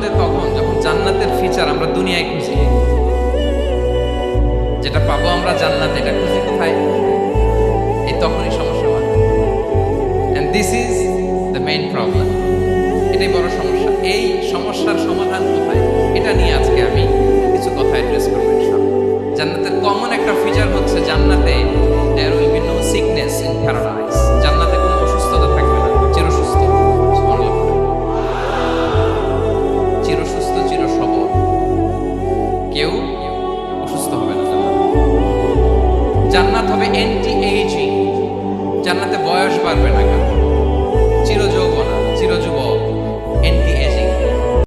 আমাদের তখন যখন জান্নাতের ফিচার আমরা দুনিয়ায় খুঁজি, যেটা পাবো আমরা জান্নাত, এটা খুঁজি কোথায়? এই তখনই সমস্যা হয়। This is the main problem এটাই বড় সমস্যা। এই সমস্যার সমাধান কোথায়? অসুস্থ হবে না জান্নাতে। হবে এন্টি এইজিং